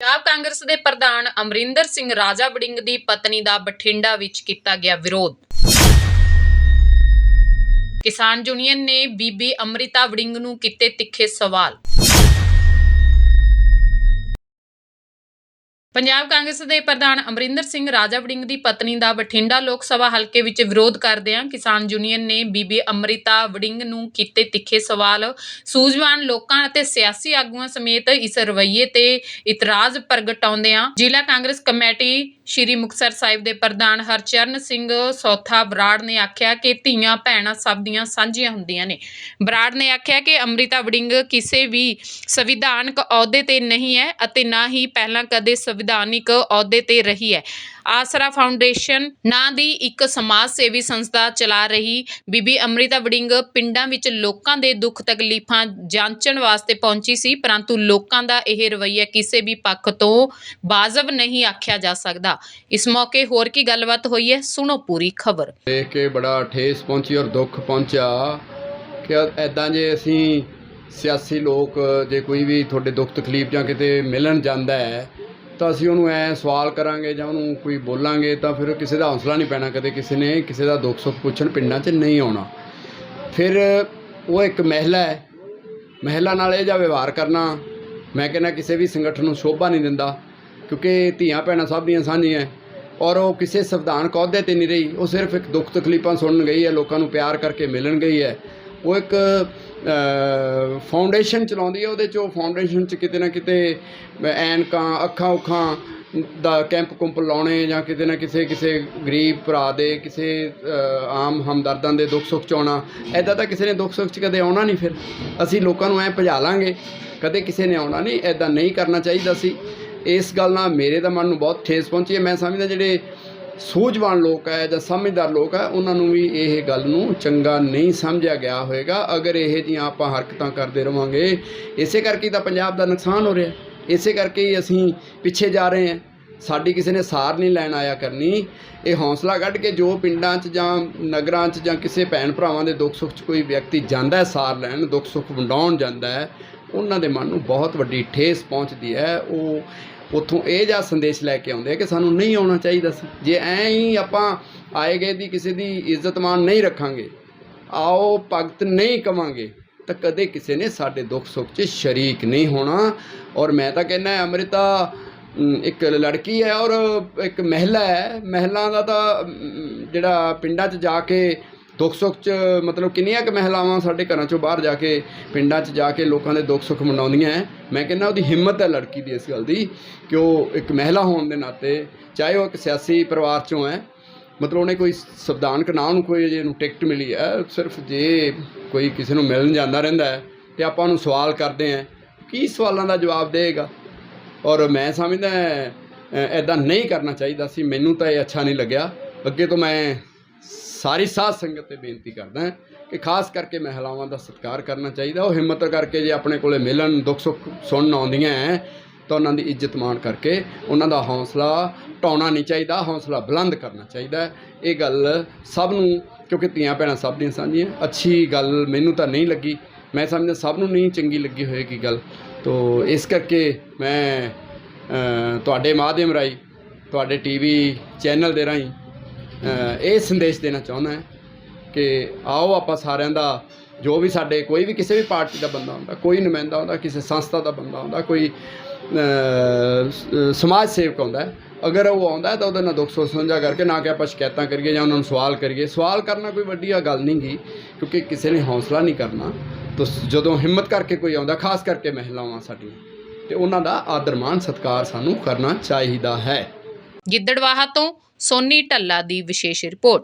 ਪੰਜਾਬ ਕਾਂਗਰਸ ਦੇ ਪ੍ਰਧਾਨ ਅਮਰਿੰਦਰ ਸਿੰਘ ਰਾਜਾ ਵੜਿੰਗ ਦੀ ਪਤਨੀ ਦਾ ਬਠਿੰਡਾ ਵਿੱਚ ਕੀਤਾ ਗਿਆ ਵਿਰੋਧ। ਕਿਸਾਨ ਯੂਨੀਅਨ ਨੇ ਬੀਬੀ ਅੰਮ੍ਰਿਤਾ ਵੜਿੰਗ ਨੂੰ ਕੀਤੇ ਤਿੱਖੇ ਸਵਾਲ। ਪੰਜਾਬ ਕਾਂਗਰਸ ਦੇ ਪ੍ਰਧਾਨ ਅਮਰਿੰਦਰ ਸਿੰਘ ਰਾਜਾ ਵੜਿੰਗ ਦੀ ਪਤਨੀ ਦਾ ਬਠਿੰਡਾ ਲੋਕ ਸਭਾ ਹਲਕੇ ਵਿੱਚ ਵਿਰੋਧ ਕਰਦਿਆਂ ਕਿਸਾਨ ਯੂਨੀਅਨ ਨੇ ਬੀਬੀ ਅੰਮ੍ਰਿਤਾ ਵੜਿੰਗ ਨੂੰ ਕੀਤੇ ਤਿੱਖੇ ਸਵਾਲ। ਸੂਝਵਾਨ ਲੋਕਾਂ ਅਤੇ ਸਿਆਸੀ ਆਗੂਆਂ ਸਮੇਤ ਇਸ ਰਵੱਈਏ ਤੇ ਇਤਰਾਜ਼ ਪ੍ਰਗਟਾਉਂਦਿਆਂ ਜ਼ਿਲ੍ਹਾ ਕਾਂਗਰਸ ਕਮੇਟੀ ਸ਼੍ਰੀ ਮੁਕਤਸਰ ਸਾਹਿਬ ਦੇ ਪ੍ਰਧਾਨ ਹਰਚਰਨ ਸਿੰਘ ਸੌਥਾ ਬਰਾੜ ਨੇ ਆਖਿਆ ਕਿ ਧੀਆਂ ਭੈਣਾਂ ਸਭ ਦੀਆਂ ਸਾਂਝੀਆਂ ਹੁੰਦੀਆਂ ਨੇ। ਬਰਾੜ ਨੇ ਆਖਿਆ ਕਿ ਅੰਮ੍ਰਿਤਾ ਵੜਿੰਗ ਕਿਸੇ ਵੀ ਸੰਵਿਧਾਨਕ ਅਹੁਦੇ ਤੇ ਨਹੀਂ ਹੈ ਅਤੇ ਨਾ ਹੀ ਪਹਿਲਾਂ ਕਦੇ ਸੰਵਿਧਾਨਿਕ ਅਹੁਦੇ ਤੇ ਰਹੀ ਹੈ। ਆਸਰਾ ਫਾਊਂਡੇਸ਼ਨ, ਨਾਂ ਦੀ ਇੱਕ ਸਮਾਜ ਸੇਵੀ ਸੰਸਥਾ ਚਲਾ ਰਹੀ ਬੀਬੀ ਅੰਮ੍ਰਿਤਾ ਵੜਿੰਗ ਪਿੰਡਾਂ ਵਿੱਚ ਲੋਕਾਂ ਦੇ ਦੁੱਖ ਤਕਲੀਫਾਂ ਜਾਂਚਣ ਵਾਸਤੇ ਪਹੁੰਚੀ ਸੀ, ਪਰੰਤੂ ਲੋਕਾਂ ਦਾ ਇਹ ਰਵੱਈਆ ਕਿਸੇ ਵੀ ਪੱਖ ਤੋਂ ਵਾਜਬ ਨਹੀਂ ਆਖਿਆ ਜਾ ਸਕਦਾ। ਇਸ ਮੌਕੇ ਹੋਰ ਕੀ ਗੱਲਬਾਤ ਹੋਈ ਹੈ, ਸੁਣੋ ਪੂਰੀ ਖਬਰ। ਦੇਖ ਕੇ ਬੜਾ ਠੇਸ ਪਹੁੰਚੀ ਔਰ ਦੁੱਖ ਪਹੁੰਚਿਆ ਕਿ ਐਦਾਂ ਜੇ ਅਸੀਂ ਸਿਆਸੀ ਲੋਕ ਜੇ ਕੋਈ ਵੀ ਤੁਹਾਡੇ ਦੁੱਖ ਤਕਲੀਫ ਜਾਂ ਕਿਤੇ ਮਿਲਣ ਜਾਂਦਾ ਹੈ ਤਾਂ ਅਸੀਂ ਉਹਨੂੰ ਐ ਸਵਾਲ ਕਰਾਂਗੇ ਜਾਂ ਉਹਨੂੰ ਕੋਈ ਬੋਲਾਂਗੇ ਤਾਂ ਫਿਰ ਕਿਸੇ ਦਾ ਹੌਸਲਾ ਨਹੀਂ ਪੈਣਾ ਕਦੇ ਕਿਸੇ ਨੇ, ਕਿਸੇ ਦਾ ਦੁੱਖ ਸੁੱਖ ਪੁੱਛਣ ਪਿੰਡਾਂ 'ਚ ਨਹੀਂ ਆਉਣਾ। ਫਿਰ ਉਹ ਇੱਕ ਮਹਿਲਾ ਹੈ, ਮਹਿਲਾ ਨਾਲ ਇਹ ਜਿਹਾ ਵਿਵਹਾਰ ਕਰਨਾ, ਮੈਂ ਕਹਿੰਦਾ ਕਿਸੇ ਵੀ ਸੰਗਠਨ ਨੂੰ ਸ਼ੋਭਾ ਨਹੀਂ ਦਿੰਦਾ, ਕਿਉਂਕਿ ਧੀਆਂ ਭੈਣਾਂ ਸਭ ਦੀਆਂ ਸਾਂਝੀਆਂ ਔਰ ਉਹ ਕਿਸੇ ਸੰਵਿਧਾਨਕ ਅਹੁਦੇ ਤੇ ਨਹੀਂ ਰਹੀ, ਉਹ ਸਿਰਫ ਇੱਕ ਦੁੱਖ ਤਕਲੀਫਾਂ ਸੁਣਨ ਗਈ ਹੈ, ਲੋਕਾਂ ਨੂੰ ਪਿਆਰ ਕਰਕੇ ਮਿਲਣ ਗਈ ਹੈ। ਉਹ ਇੱਕ ਫਾਊਂਡੇਸ਼ਨ ਚਲਾਉਂਦੀ ਹੈ ਉਹਦੇ 'ਚ ਉਹ ਫਾਊਂਡੇਸ਼ਨ 'ਚ ਕਿਤੇ ਨਾ ਕਿਤੇ ਐਨਕਾਂ, ਅੱਖਾਂ ਉਖਾਂ ਦਾ ਕੈਂਪ ਕੁੰਪ ਲਾਉਣੇ ਜਾਂ ਕਿਤੇ ਨਾ ਕਿਸੇ ਕਿਸੇ ਗਰੀਬ ਭਰਾ ਦੇ, ਕਿਸੇ ਆਮ ਹਮਦਰਦਾਂ ਦੇ ਦੁੱਖ ਸੁੱਖ 'ਚ ਆਉਣਾ ਐਦਾਂ ਤਾਂ ਕਿਸੇ ਨੇ ਦੁੱਖ ਸੁੱਖ 'ਚ ਕਦੇ ਆਉਣਾ ਨਹੀਂ ਫਿਰ। ਅਸੀਂ ਲੋਕਾਂ ਨੂੰ ਐ ਭਜਾ ਲਾਂਗੇ, ਕਦੇ ਕਿਸੇ ਨੇ ਆਉਣਾ ਨਹੀਂ ਐਦਾਂ ਨਹੀਂ ਕਰਨਾ ਚਾਹੀਦਾ ਸੀ। ਇਸ ਗੱਲ ਨਾਲ ਮੇਰੇ ਤਾਂ ਮਨ ਨੂੰ ਬਹੁਤ ਠੇਸ ਪਹੁੰਚੀ ਹੈ। ਮੈਂ ਸਮਝਦਾ ਜਿਹੜੇ ਸੂਝਵਾਨ ਲੋਕ ਹੈ ਜਾਂ ਸਮਝਦਾਰ ਲੋਕ ਹੈ, ਉਹਨਾਂ ਨੂੰ ਵੀ ਇਹ ਗੱਲ ਨੂੰ ਚੰਗਾ ਨਹੀਂ ਸਮਝਿਆ ਗਿਆ ਹੋਵੇਗਾ ਅਗਰ ਇਹ ਜੀਆਂ ਆਪਾਂ ਹਰਕਤਾਂ ਕਰਦੇ ਰਵਾਂਗੇ, ਇਸੇ ਕਰਕੇ ਤਾਂ ਪੰਜਾਬ ਦਾ ਨੁਕਸਾਨ ਹੋ ਰਿਹਾ। ਇਸੇ ਕਰਕੇ ਹੀ ਅਸੀਂ ਪਿੱਛੇ ਜਾ ਰਹੇ ਹਾਂ। ਸਾਡੀ ਕਿਸੇ ਨੇ ਸਾਰ ਨਹੀਂ ਲੈਣ ਆਇਆ ਕਰਨੀ। ਇਹ ਹੌਸਲਾ ਕੱਢ ਕੇ ਜੋ ਪਿੰਡਾਂ 'ਚ ਜਾਂ ਨਗਰਾਂ 'ਚ ਜਾਂ ਕਿਸੇ ਭੈਣ ਭਰਾਵਾਂ ਦੇ ਦੁੱਖ ਸੁੱਖ 'ਚ ਕੋਈ ਵਿਅਕਤੀ ਜਾਂਦਾ ਹੈ ਸਾਰ ਲੈਣ, ਦੁੱਖ ਸੁੱਖ ਵੰਡਾਉਣ ਜਾਂਦਾ ਹੈ, ਉਹਨਾਂ ਦੇ ਮਨ ਨੂੰ ਬਹੁਤ ਵੱਡੀ ਠੇਸ ਪਹੁੰਚਦੀ ਹੈ। ਉਹ ਉੱਥੋਂ ਇਹ ਜਿਹਾ ਸੰਦੇਸ਼ ਲੈ ਕੇ ਆਉਂਦੇ ਆ ਕਿ ਸਾਨੂੰ ਨਹੀਂ ਆਉਣਾ ਚਾਹੀਦਾ ਸੀ। ਜੇ ਐਂ ਹੀ ਆਪਾਂ ਆਏ ਗਏ ਦੀ ਕਿਸੇ ਦੀ ਇੱਜ਼ਤਮਾਨ ਨਹੀਂ ਰੱਖਾਂਗੇ, ਆਓ ਭਗਤ ਨਹੀਂ ਕਵਾਂਗੇ, ਤਾਂ ਕਦੇ ਕਿਸੇ ਨੇ ਸਾਡੇ ਦੁੱਖ ਸੁੱਖ 'ਚ ਸ਼ਰੀਕ ਨਹੀਂ ਹੋਣਾ। ਔਰ ਮੈਂ ਤਾਂ ਕਹਿੰਦਾ ਅੰਮ੍ਰਿਤਾ ਇੱਕ ਲੜਕੀ ਹੈ ਔਰ ਇੱਕ ਮਹਿਲਾ ਹੈ। ਮਹਿਲਾ ਦਾ ਤਾਂ ਜਿਹੜਾ ਪਿੰਡਾਂ 'ਚ ਜਾ ਕੇ ਦੁੱਖ ਸੁੱਖ 'ਚ ਮਤਲਬ ਕਿੰਨੀਆਂ ਕੁ ਮਹਿਲਾਵਾਂ ਸਾਡੇ ਘਰਾਂ 'ਚੋਂ ਬਾਹਰ ਜਾ ਕੇ, ਪਿੰਡਾਂ 'ਚ ਜਾ ਕੇ ਲੋਕਾਂ ਦੇ ਦੁੱਖ ਸੁੱਖ ਮਨਾਉਂਦੀਆਂ ਹੈ ਮੈਂ ਕਹਿੰਦਾ ਉਹਦੀ ਹਿੰਮਤ ਹੈ ਲੜਕੀ ਦੀ ਇਸ ਗੱਲ ਦੀ ਕਿ ਉਹ ਇੱਕ ਮਹਿਲਾ ਹੋਣ ਦੇ ਨਾਤੇ, ਚਾਹੇ ਉਹ ਇੱਕ ਸਿਆਸੀ ਪਰਿਵਾਰ 'ਚੋਂ ਹੈ ਮਤਲਬ ਉਹਨੇ ਕੋਈ ਸੰਵਿਧਾਨਕ ਨਾਂ ਨੂੰ ਕੋਈ ਜੇ ਨੂੰ ਟਿਕਟ ਮਿਲੀ ਹੈ ਸਿਰਫ ਜੇ ਕੋਈ ਕਿਸੇ ਨੂੰ ਮਿਲਣ ਜਾਂਦਾ ਰਹਿੰਦਾ ਹੈ ਤੇ ਆਪਾਂ ਉਹਨੂੰ ਸਵਾਲ ਕਰਦੇ ਹਾਂ ਕੀ ਸਵਾਲਾਂ ਦਾ ਜਵਾਬ ਦੇਗਾ ਔਰ ਮੈਂ ਸਮਝਦਾ ਐਦਾਂ ਨਹੀਂ ਕਰਨਾ ਚਾਹੀਦਾ ਸੀ, ਮੈਨੂੰ ਤਾਂ ਇਹ ਅੱਛਾ ਨਹੀਂ ਲੱਗਿਆ। ਅੱਗੇ ਤੋਂ ਮੈਂ ਸਾਰੀ ਸਾਧ ਸੰਗਤ ਤੇ ਬੇਨਤੀ ਕਰਦਾ ਕਿ ਖਾਸ ਕਰਕੇ ਮਹਿਲਾਵਾਂ ਦਾ ਸਤਿਕਾਰ ਕਰਨਾ ਚਾਹੀਦਾ। ਉਹ ਹਿੰਮਤ ਕਰਕੇ ਜੇ ਆਪਣੇ ਕੋਲੇ ਮਿਲਣ, ਦੁੱਖ ਸੁੱਖ ਸੁਣਨ ਆਉਂਦੀਆਂ ਹੈ ਤਾਂ ਉਹਨਾਂ ਦੀ ਇੱਜ਼ਤ ਮਾਣ ਕਰਕੇ ਉਹਨਾਂ ਦਾ ਹੌਸਲਾ ਢਾਉਣਾ ਨਹੀਂ ਚਾਹੀਦਾ, ਹੌਸਲਾ ਬੁਲੰਦ ਕਰਨਾ ਚਾਹੀਦਾ। ਇਹ ਗੱਲ ਸਭ ਨੂੰ, ਕਿਉਂਕਿ ਧੀਆਂ ਭੈਣਾਂ ਸਭ ਦੀਆਂ ਸਾਂਝੀਆਂ, ਅੱਛੀ ਗੱਲ ਮੈਨੂੰ ਤਾਂ ਨਹੀਂ ਲੱਗੀ। ਮੈਂ ਸਮਝਦਾ ਸਭ ਨੂੰ ਨਹੀਂ ਚੰਗੀ ਲੱਗੀ ਹੋਏਗੀ ਗੱਲ। ਤੋ ਇਸ ਕਰਕੇ ਮੈਂ ਤੁਹਾਡੇ ਮਾਧਿਅਮ ਰਾਹੀਂ, ਤੁਹਾਡੇ ਟੀਵੀ ਚੈਨਲ ਦੇ ਰਾਹੀਂ ਇਹ ਸੰਦੇਸ਼ ਦੇਣਾ ਚਾਹੁੰਦਾ ਹਾਂ ਕਿ ਆਓ ਆਪਾਂ ਸਾਰਿਆਂ ਦਾ, ਜੋ ਵੀ ਸਾਡੇ ਕੋਈ ਵੀ ਕਿਸੇ ਵੀ ਪਾਰਟੀ ਦਾ ਬੰਦਾ ਹੁੰਦਾ, ਕੋਈ ਨੁਮਾਇੰਦਾ ਹੁੰਦਾ, ਕਿਸੇ ਸੰਸਥਾ ਦਾ ਬੰਦਾ ਹੁੰਦਾ, ਕੋਈ ਸਮਾਜ ਸੇਵਕ ਹੁੰਦਾ, ਅਗਰ ਉਹ ਆਉਂਦਾ ਤਾਂ ਉਹਦੇ ਨਾਲ ਦੁੱਖ ਸੁੱਖ ਸਮਝਾ ਕਰਕੇ ਨਾ ਕਿ ਆਪਾਂ ਸ਼ਿਕਾਇਤਾਂ ਕਰੀਏ ਜਾਂ ਉਹਨਾਂ ਨੂੰ ਸਵਾਲ ਕਰੀਏ। ਸਵਾਲ ਕਰਨਾ ਕੋਈ ਵੱਡੀ ਆ ਗੱਲ ਨਹੀਂ ਗੀ, ਕਿਉਂਕਿ ਕਿਸੇ ਨੇ ਹੌਸਲਾ ਨਹੀਂ ਕਰਨਾ। ਤਾਂ ਜਦੋਂ ਹਿੰਮਤ ਕਰਕੇ ਕੋਈ ਆਉਂਦਾ, ਖਾਸ ਕਰਕੇ ਮਹਿਲਾਵਾਂ ਸਾਡੀਆਂ, ਤੇ ਉਹਨਾਂ ਦਾ ਆਦਰ ਮਾਣ ਸਤਿਕਾਰ ਸਾਨੂੰ ਕਰਨਾ ਚਾਹੀਦਾ ਹੈ। ਗਿੱਦੜਵਾਹਾ ਤੋਂ ਸੋਨੀ ਢੱਲਾ ਦੀ ਵਿਸ਼ੇਸ਼ ਰਿਪੋਰਟ।